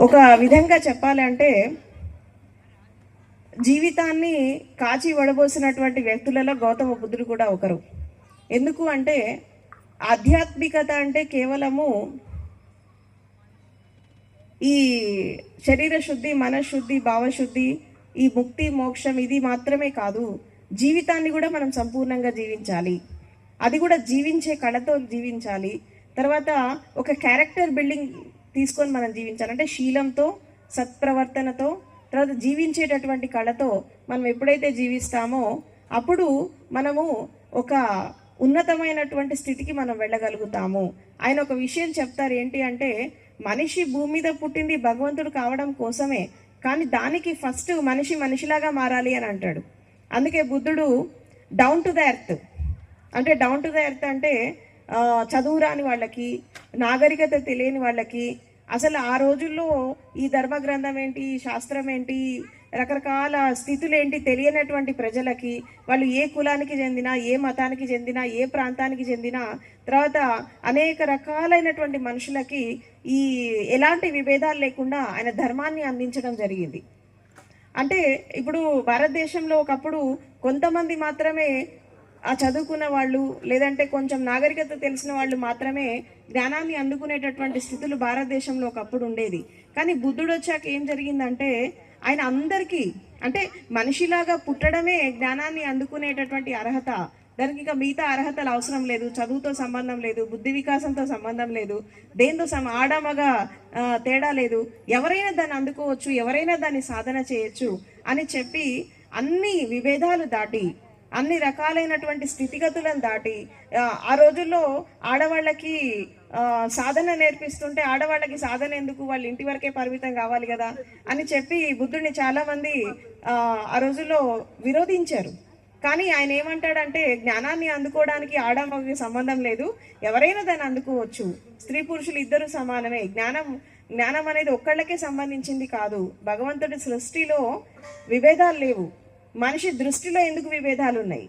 ఒక విధంగా చెప్పాలంటే జీవితాన్ని కాచి వడబోసినటువంటి వ్యక్తులలో గౌతమ బుద్ధుడు కూడా ఒకరు. ఎందుకు అంటే ఆధ్యాత్మికత అంటే కేవలము ఈ శరీర శుద్ధి మనశుద్ధి భావశుద్ధి ఈ ముక్తి మోక్షం ఇది మాత్రమే కాదు. జీవితాన్ని కూడా మనం సంపూర్ణంగా జీవించాలి. అది కూడా జీవించే కళతో జీవించాలి. తర్వాత ఒక క్యారెక్టర్ బిల్డింగ్ తీసుకొని మనం జీవించాలంటే శీలంతో సత్ప్రవర్తనతో తర్వాత జీవించేటటువంటి కళతో మనం ఎప్పుడైతే జీవిస్తామో అప్పుడు మనము ఒక ఉన్నతమైనటువంటి స్థితికి మనం వెళ్ళగలుగుతాము. ఆయన ఒక విషయం చెప్తారు ఏంటి అంటే మనిషి భూమి మీద పుట్టింది భగవంతుడు కావడం కోసమే కానీ దానికి ఫస్ట్ మనిషి మనిషిలాగా మారాలి అని అంటాడు. అందుకే బుద్ధుడు డౌన్ టు ద ఎర్త్ అంటే డౌన్ టు ద ఎర్త్ అంటే చదువురాని వాళ్ళకి నాగరికత తెలియని వాళ్ళకి అసలు ఆ రోజుల్లో ఈ ధర్మ గ్రంథం ఏంటి శాస్త్రం ఏంటి రకరకాల స్థితులు ఏంటి తెలియనటువంటి ప్రజలకి వాళ్ళు ఏ కులానికి చెందినా ఏ మతానికి చెందినా ఏ ప్రాంతానికి చెందినా తర్వాత అనేక రకాలైనటువంటి మనుషులకి ఈ ఎలాంటి విభేదాలు లేకుండా ఆయన ధర్మాన్ని అందించడం జరిగింది. అంటే ఇప్పుడు భారతదేశంలో ఒకప్పుడు కొంతమంది మాత్రమే ఆ చదువుకున్న వాళ్ళు లేదంటే కొంచెం నాగరికత తెలిసిన వాళ్ళు మాత్రమే జ్ఞానాన్ని అందుకునేటటువంటి స్థితులు భారతదేశంలో ఒకప్పుడు ఉండేది. కానీ బుద్ధుడు వచ్చాక ఏం జరిగిందంటే ఆయన అందరికీ అంటే మనిషిలాగా పుట్టడమే జ్ఞానాన్ని అందుకునేటటువంటి అర్హత. దానికి ఇంకా మిగతా అర్హతలు అవసరం లేదు. చదువుతో సంబంధం లేదు బుద్ధి వికాసంతో సంబంధం లేదు దేంతో సమ ఆడమగ తేడా లేదు. ఎవరైనా దాన్ని అందుకోవచ్చు ఎవరైనా దాన్ని సాధన చేయొచ్చు అని చెప్పి అన్ని విభేదాలు దాటి అన్ని రకాలైనటువంటి స్థితిగతులను దాటి ఆ, రోజుల్లో ఆడవాళ్ళకి సాధన నేర్పిస్తుంటే ఆడవాళ్ళకి సాధన ఎందుకు? వాళ్ళ ఇంటి వరకే పరిమితం కావాలి కదా అని చెప్పి బుద్ధుడిని చాలామంది ఆ, ఆ రోజుల్లో విరోధించారు. కానీ ఆయన ఏమంటాడంటే జ్ఞానాన్ని అందుకోవడానికి ఆడమగకి సంబంధం లేదు. ఎవరైనా దాన్ని అందుకోవచ్చు. స్త్రీ పురుషులు ఇద్దరు సమానమే. జ్ఞానం జ్ఞానం అనేది ఒక్కళ్ళకే సంబంధించింది కాదు. భగవంతుడి సృష్టిలో విభేదాలు లేవు. మనిషి దృష్టిలో ఎందుకు విభేదాలు ఉన్నాయి?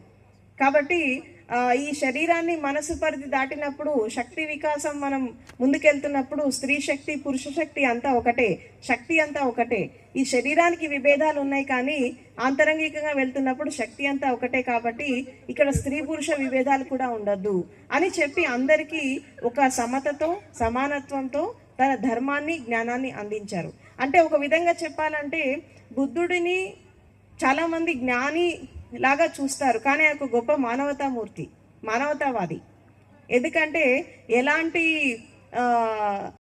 కాబట్టి ఈ శరీరాన్ని మనసు పరిధి దాటినప్పుడు శక్తి వికాసం మనం ముందుకెళ్తున్నప్పుడు స్త్రీ శక్తి పురుష శక్తి అంతా ఒకటే శక్తి అంతా ఒకటే. ఈ శరీరానికి విభేదాలు ఉన్నాయి కానీ ఆంతరంగికంగా వెళ్తున్నప్పుడు శక్తి అంతా ఒకటే కాబట్టి ఇక్కడ స్త్రీ పురుష విభేదాలు కూడా ఉండద్దు. అని చెప్పి అందరికీ ఒక సమతతో సమానత్వంతో తన ధర్మాన్ని జ్ఞానాన్ని అందించారు. అంటే ఒక విధంగా చెప్పాలంటే బుద్ధుడిని చాలామంది జ్ఞాని లాగా చూస్తారు కానీ ఆయన ఒక గొప్ప మానవతామూర్తి మానవతావాది. ఎందుకంటే ఎలాంటి